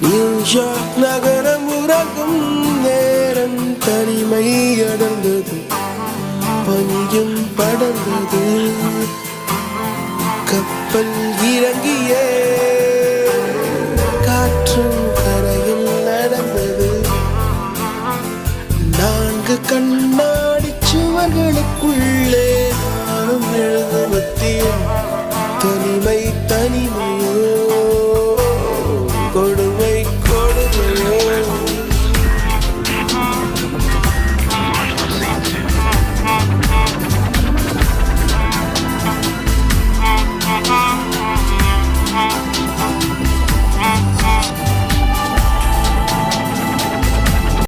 New York நகரம் உறங்கும் நேரம் தனிமை அடர்ந்தது பனியும் படர்ந்தது. கப்பல் இறங்கியே கண்ணாடி சுவர்களுக்குள்ளே நானும் எழுத மத்தியும் தனிமை தனிமை.